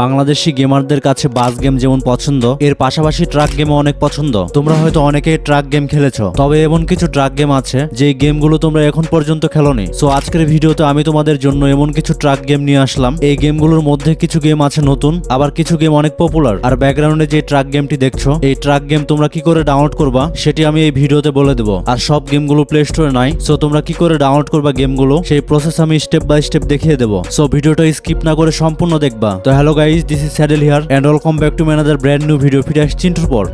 বাংলাদেশি গেমারদের কাছে বাস গেম যেমন পছন্দ, এর পাশাপাশি ট্রাক গেমও অনেক পছন্দ। তোমরা হয়তো অনেকেই ট্রাক গেম খেলেছো, তবে এমন কিছু ট্রাক গেম আছে যে গেমগুলো তোমরা এখন পর্যন্ত খেলোনি। সো আজকের ভিডিওতে আমি তোমাদের জন্য এমন কিছু ট্রাক গেম নিয়ে আসলাম। এই গেমগুলোর মধ্যে কিছু গেম আছে নতুন, আবার কিছু গেম অনেক পপুলার আর ব্যাকগ্রাউন্ডে যে ট্রাক গেমটি দেখছ, এই ট্রাক গেম তোমরা কি করে ডাউনলোড করবা, সেটি আমি এই ভিডিওতে বলে দেবো। আর সব গেমগুলো প্লে স্টোরে নাই সো তোমরা কি করে ডাউনলোড করবা গেমগুলো, সেই প্রসেস আমি স্টেপ বাই স্টেপ দেখিয়ে দেবো। সো ভিডিওটা স্কিপ না করে সম্পূর্ণ দেখবা। তো hello this is Saddle here and welcome back to another brand new video ফিরে আসছি চিন্টুর পর।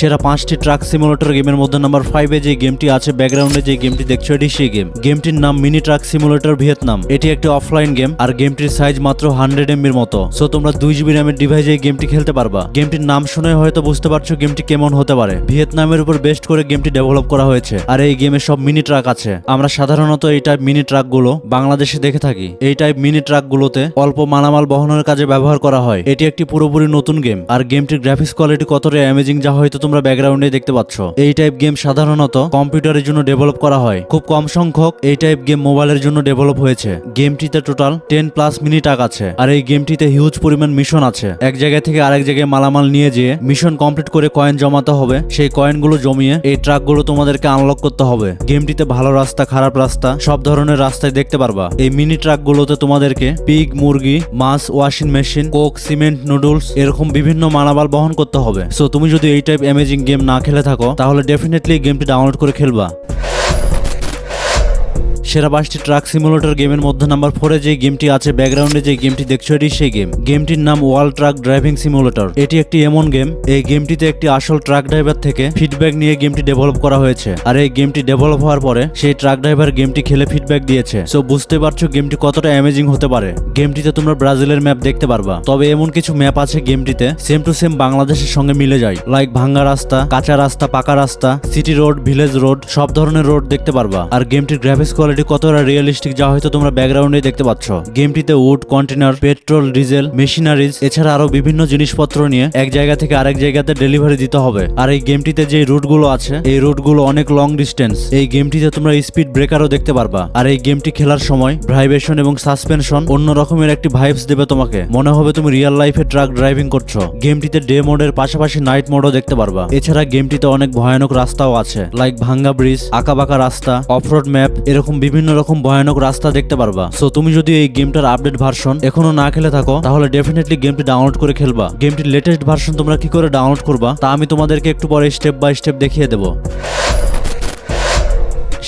সেরা পাঁচটি ট্রাক সিমুলেটর গেমের মধ্যে নাম্বার ফাইভে যে গেমটি আছে ব্যাকগ্রাউন্ডে যে গেমটি দেখছ, এটি সেই গেম। গেমটির নাম মিনি ট্রাক সিমুলেটর ভিয়েতনাম এটি একটি অফলাইন গেম আর গেমটির সাইজ মাত্র হান্ড্রেড এমবির মতো। সো তোমরা দুই জিবি র্যামের ডিভাইসে এই গেমটি খেলতে পারবা। গেমটির নাম শুনে হয়তো বুঝতে পারছ গেমটি কেমন হতে পারে। ভিয়েতনামের উপর বেস্ট করে গেমটি ডেভেলপ করা হয়েছে। আর এই গেমে সব মিনি ট্রাক আছে। আমরা সাধারণত এই টাইপ মিনি ট্রাকগুলো বাংলাদেশে দেখে থাকি। এই টাইপ মিনি ট্রাকগুলোতে অল্প মালামাল বহনের কাজে ব্যবহার করা হয়। এটি একটি পুরোপুরি নতুন গেম আর গেমটির গ্রাফিক্স কোয়ালিটি কতটা অ্যামেজিং যা হয়তো তোমরা ব্যাকগ্রাউন্ডে দেখতে পাচ্ছ। এই টাইপ গেম সাধারণত কম্পিউটারের জন্য ডেভেলপ করা হয়। খুব কম সংখ্যক এই টাইপ গেম মোবাইলের জন্য ডেভেলপ হয়েছে। গেমটিতে total ten plus mini truck আছে। আর এই গেমটিতে হিউজ পরিমাণ মিশন আছে। এক জায়গা থেকে আরেক জায়গায় মালামাল নিয়ে যেয়ে মিশন কমপ্লিট করে কয়েন জমাতে হবে। সেই কয়েনগুলো জমিয়ে এই ট্রাকগুলো তোমাদেরকে আনলক করতে হবে। গেমটিতে ভালো রাস্তা, খারাপ রাস্তা, সব ধরনের রাস্তায় দেখতে পারবা। এই মিনি ট্রাকগুলোতে তোমাদেরকে পিগ মুরগি, মাছ washing machine coke cement noodles এরকম বিভিন্ন মালামাল বহন করতে হবে। সো তুমি যদি এই টাইপ অ্যামেজিং গেম না খেলে থাকো তাহলে ডেফিনেটলি গেমটি ডাউনলোড করে খেলবা। সেরা পাঁচটি ট্রাক সিমুলেটর গেমের মধ্যে নাম্বার ফোরে যে গেমটি আছে ব্যাকগ্রাউন্ডে যে গেমটি দেখছ, এটি সেই গেম। গেমটির নাম ওয়াল ট্রাক ড্রাইভিং সিমুলেটর এটি একটি এমন গেম, এই গেমটিতে একটি আসল ট্রাক ড্রাইভার থেকে ফিডব্যাক নিয়ে গেমটি ডেভেলপ করা হয়েছে। আর এই গেমটি ডেভেলপ হওয়ার পরে সেই ট্রাক ড্রাইভার গেমটি খেলে ফিডব্যাক দিয়েছে। সো বুঝতে পারছ গেমটি কতটা অ্যামেজিং হতে পারে। গেমটিতে তোমরা ব্রাজিলের ম্যাপ দেখতে পারবা। তবে এমন কিছু ম্যাপ আছে গেমটিতে সেম টু সেম বাংলাদেশের সঙ্গে মিলে যায়। লাইক ভাঙ্গা রাস্তা, কাঁচা রাস্তা, পাকা রাস্তা সিটি রোড ভিলেজ রোড সব ধরনের রোড দেখতে পারবা। আর গেমটির গ্রাফিক্স কোয়ালিটি কতটা রিয়েলিস্টিক যা হয়তো তোমরা ব্যাকগ্রাউন্ডে দেখতে পাচ্ছ। গেমটিতে wood container petrol diesel machineries এছাড়া আরও বিভিন্ন জিনিসপত্র নিয়ে এক জায়গা থেকে আরেক জায়গাতে ডেলিভারি দিতে হবে। আর এই গেমটিতে যে রুটগুলো আছে, এই রুটগুলো অনেক লং ডিস্টেন্স এই গেমটিতে তোমরা স্পিড ব্রেকারও দেখতে পারবা। আর এই গেমটি খেলার সময় ভাইব্রেশন এবং সাসপেনশন অন্য রকমের একটি ভাইবস দেবে তোমাকে। মনে হবে তুমি রিয়েল লাইফে ট্রাক ড্রাইভিং করছ। গেমটিতে ডে মোডের পাশাপাশি নাইট মোডও দেখতে পারবা। এছাড়া গেমটিতে অনেক ভয়ানক রাস্তাও আছে লাইক ভাঙ্গা ব্রিজ আঁকা বাঁকা রাস্তা অফরোড ম্যাপ এরকম বিভিন্ন রকম ভয়ানক রাস্তা দেখতে পারবা। সো তুমি যদি এই গেমটার আপডেট ভার্সন এখনও না খেলে থাকো, তাহলে ডেফিনেটলি গেমটি ডাউনলোড করে খেলবা। গেমটির লেটেস্ট ভার্সন তোমরা কি করে ডাউনলোড করবা, তা আমি তোমাদেরকে একটু পরে স্টেপ বাই স্টেপ দেখিয়ে দেবো।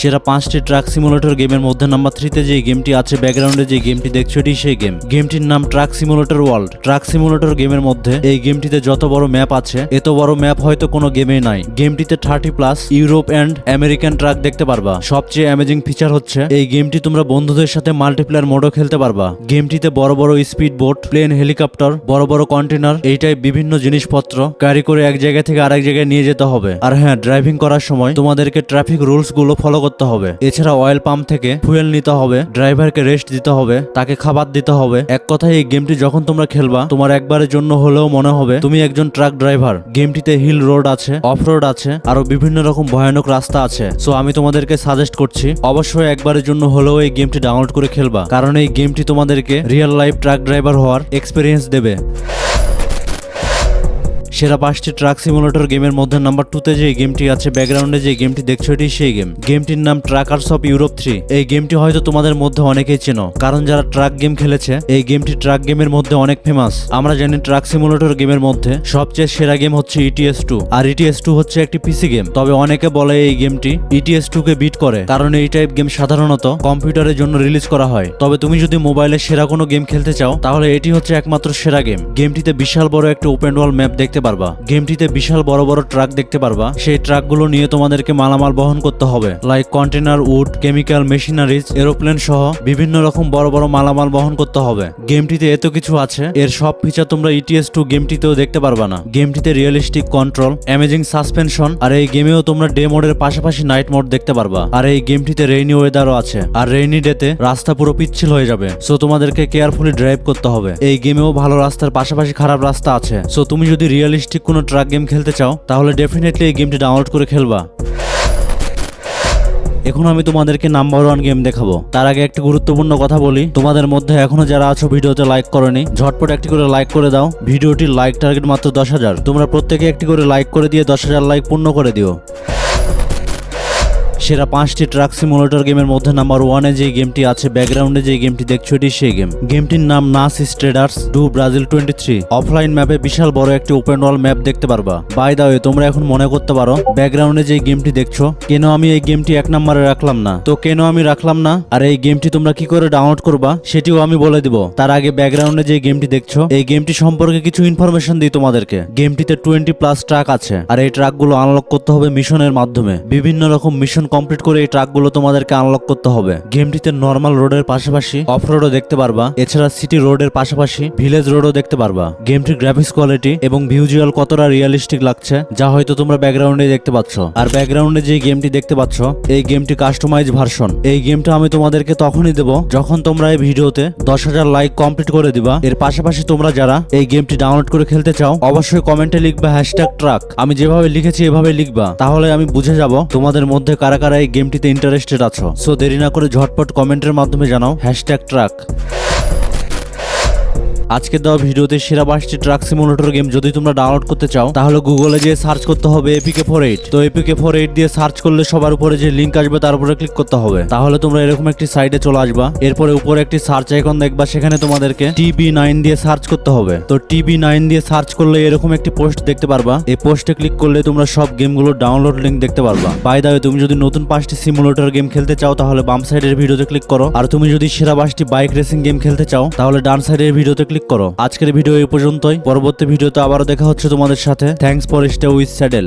সেরা পাঁচটি ট্রাক সিমুলেটর গেমের মধ্যে নাম্বার থ্রিতে যে গেমটি আছে, ব্যাকগ্রাউন্ডে যে গেমটি দেখছ এটি সেই গেম। গেমটির নাম truck simulator world. Truck simulator গেমের মধ্যে এই গেমটিতে যত বড় ম্যাপ আছে, এত বড় ম্যাপ হয়তো কোনো গেমে নাই। গেমটিতে thirty plus Europe and American truck দেখতে পারবা। সবচেয়ে অ্যামেজিং ফিচার হচ্ছে, এই গেমটি তোমরা বন্ধুদের সাথে মাল্টিপ্লেয়ার মোডও খেলতে পারবা। গেমটিতে বড় বড় স্পিড বোট প্লেন হেলিকপ্টার বড় বড় কন্টেনার এইটাই বিভিন্ন জিনিসপত্র ক্যারি করে এক জায়গা থেকে আরেক জায়গায় নিয়ে যেতে হবে। আর হ্যাঁ ড্রাইভিং করার সময় তোমাদেরকে ট্রাফিক রুলসগুলো ফলো করতে হবে। এছাড়া অয়েল পাম্প থেকে ফুয়েল নিতে হবে ড্রাইভারকে রেস্ট দিতে হবে, তাকে খাবার দিতে হবে। এক কথায় এই গেমটি যখন তোমরা খেলবা, তোমার একবারের জন্য হলেও মনে হবে তুমি একজন ট্রাক ড্রাইভার গেমটিতে হিল রোড আছে অফ রোড আছে, আরও বিভিন্ন রকম ভয়ানক রাস্তা আছে। সো আমি তোমাদেরকে সাজেস্ট করছি, অবশ্যই একবারের জন্য হলেও এই গেমটি ডাউনলোড করে খেলবা। কারণ এই গেমটি তোমাদেরকে রিয়েল লাইফ ট্রাক ড্রাইভার হওয়ার এক্সপিরিয়েন্স দেবে। সেরা পাঁচটি ট্রাক সিমুলেটর গেমের মধ্যে নাম্বার টুতে যে গেমটি আছে ব্যাকগ্রাউন্ডে যে গেমটি দেখছ এটি সেই গেম গেমটির নাম ট্রাকার্স অফ ইউরোপ থ্রি এই গেমটি হয়তো তোমাদের মধ্যে অনেকেই চেনো, কারণ যারা ট্রাক গেম খেলেছে, এই গেমটি ট্রাক গেমের মধ্যে অনেক ফেমাস আমরা জানি ট্রাক সিমুলেটর গেমের মধ্যে সবচেয়ে সেরা গেম হচ্ছে ইটিএস টু আর ইটিএস টু হচ্ছে একটি পিসি গেম তবে অনেকে বলে এই গেমটি ইটিএস টু কে বিট করে, কারণ এই টাইপ গেম সাধারণত কম্পিউটারের জন্য রিলিজ করা হয়। তবে তুমি যদি মোবাইলে সেরা কোনো গেম খেলতে চাও, তাহলে এটি হচ্ছে একমাত্র সেরা গেম গেমটিতে বিশাল বড় একটা ওপেন ওয়াল ম্যাপ দেখতে পারবা। গেমটিতে বিশাল বড় বড় ট্রাক দেখতে পারবা। সেই ট্রাকগুলো নিয়ে তোমাদেরকে মালামাল বহন করতে হবে। Like container wood chemical machineries aeroplane সহ বিভিন্ন রকম বড় বড় মালামাল বহন করতে হবে। গেমটিতে এত কিছু আছে। এর সব ফিচার তোমরা ইটিএস টু গেমটিতেও দেখতে পারবা না। গেমটিতে রিয়েলিস্টিক কন্ট্রোল অ্যামেজিং সাসপেনশন আর এই গেমেও তোমরা ডে মোডের পাশাপাশি নাইট মোড দেখতে পারবা। আর এই গেমটিতে রেইনি ওয়েদারও আছে। আর রেইনি ডেতে রাস্তা পুরো পিচ্ছিল হয়ে যাবে। সো তোমাদেরকে কেয়ারফুলি ড্রাইভ করতে হবে। এই গেমেও ভালো রাস্তার পাশাপাশি খারাপ রাস্তা আছে। সো তুমি যদি রিয়েলিস্টিক কোনো ট্রাক গেম খেলতে চাও, তাহলে ডেফিনেটলি এই গেমটি ডাউনলোড করে খেলবা। এখন আমি তোমাদেরকে নাম্বার ওয়ান গেম দেখাবো। তার আগে একটি গুরুত্বপূর্ণ কথা বলি। তোমাদের মধ্যে এখনও যারা আছো ভিডিওতে লাইক করনি, ঝটপট একটি করে লাইক করে দাও। ভিডিওটির লাইক টার্গেট মাত্র দশ হাজার। তোমরা প্রত্যেকে একটি করে লাইক করে দিয়ে দশ হাজার লাইক পূর্ণ করে দিও। সেরা পাঁচটি ট্রাক সিমুলেটর গেমের মধ্যে নাম্বার ওয়ানে যে গেমটি আছে ব্যাকগ্রাউন্ডে যে গেমটি দেখছ এটি সেই গেম। গেমটির নাম নাস স্ট্রেডার্স ডু ব্রাজিল টোয়েন্টি থ্রি। অফলাইন ম্যাপে বিশাল বড় একটি ওপেন ওয়াল ম্যাপ দেখতে পারবা। বাই দা ওয়ে তোমরা এখন মনে করতে পারো ব্যাকগ্রাউন্ডে যে গেমটি দেখছ, কেন আমি এই গেমটি এক নম্বরে রাখলাম না? তো কেন আমি রাখলাম না? আর এই গেমটি তোমরা কি করে ডাউনলোড করবা, সেটিও আমি বলে দিব। তার আগে ব্যাকগ্রাউন্ডে যে গেমটি দেখছ, এই গেমটি সম্পর্কে কিছু ইনফরমেশন দিই তোমাদেরকে। গেমটিতে টোয়েন্টি প্লাস ট্রাক আছে, আর এই ট্রাকগুলো আনলক করতে হবে মিশনের মাধ্যমে। বিভিন্ন রকম মিশন কমপ্লিট করে এই ট্রাকগুলো তোমাদেরকে আনলক করতে হবে। গেমটিতে নর্মাল রোডের পাশাপাশি অফ রোডও দেখতে পারবা, এছাড়া সিটি রোডের পাশাপাশি ভিলেজ রোডও দেখতে পারবা। গেমটির গ্রাফিক্স কোয়ালিটি এবং ভিজুয়াল কতটা রিয়ালিস্টিক লাগছে, যা হয়তো তোমরা ব্যাকগ্রাউন্ডে দেখতে পাচ্ছ। আর ব্যাকগ্রাউন্ডে যে গেমটি দেখতে পাচ্ছ, এই গেমটি কাস্টমাইজ ভার্সন এই গেমটা আমি তোমাদেরকে তখনই দেব, যখন তোমরা এই ভিডিওতে দশ হাজার লাইক কমপ্লিট করে দিবা। এর পাশাপাশি তোমরা যারা এই গেমটি ডাউনলোড করে খেলতে চাও, অবশ্যই কমেন্টে লিখবা হ্যাশট্যাগ ট্রাক আমি যেভাবে লিখেছি এভাবে লিখবা। তাহলে আমি বুঝে যাব তোমাদের মধ্যে কারা কারা এই গেমটিতে ইন্টারেস্টেড আছো। সো দেরি না করে ঝটপট কমেন্টের মাধ্যমে জানাও হ্যাশট্যাগ ট্রাক আজকে দেওয়া ভিডিওতে সেরা পাঁচটি ট্রাক সিমুলেটর গেম যদি তোমরা ডাউনলোড করতে চাও, তাহলে গুগলে গিয়ে সার্চ করতে হবে এপিকে ফোর এইট তো এপিকে ফোর এইট দিয়ে সার্চ করলে সবার উপরে যে লিঙ্ক আসবে, তার উপরে ক্লিক করতে হবে। তাহলে তোমরা এরকম একটি সাইটে চলে আসবা। এরপরে উপরে একটি সার্চ আইকন দেখবা, সেখানে তোমাদেরকে টিবি নাইন দিয়ে সার্চ করতে হবে। তো টিবি নাইন দিয়ে সার্চ করলে এরকম একটি পোস্ট দেখতে পারবা। এই পোস্টে ক্লিক করলে তোমরা সব গেমগুলোর ডাউনলোড লিঙ্ক দেখতে পারবা। বাই দাওয়ে তুমি যদি নতুন পাঁচটি সিমুলেটর গেম খেলতে চাও, তাহলে বাম সাইডের ভিডিওতে ক্লিক করো। আর তুমি যদি সেরা পাঁচটি বাইক রেসিং গেম খেলতে চাও, তাহলে ডান সাইডের ভিডিওতে ক্লিক করো। আজকের ভিডিও এই পর্যন্তই। পরবর্তী ভিডিওতে আবারও দেখা হচ্ছে তোমাদের সাথে। Thanks for stay with Saddle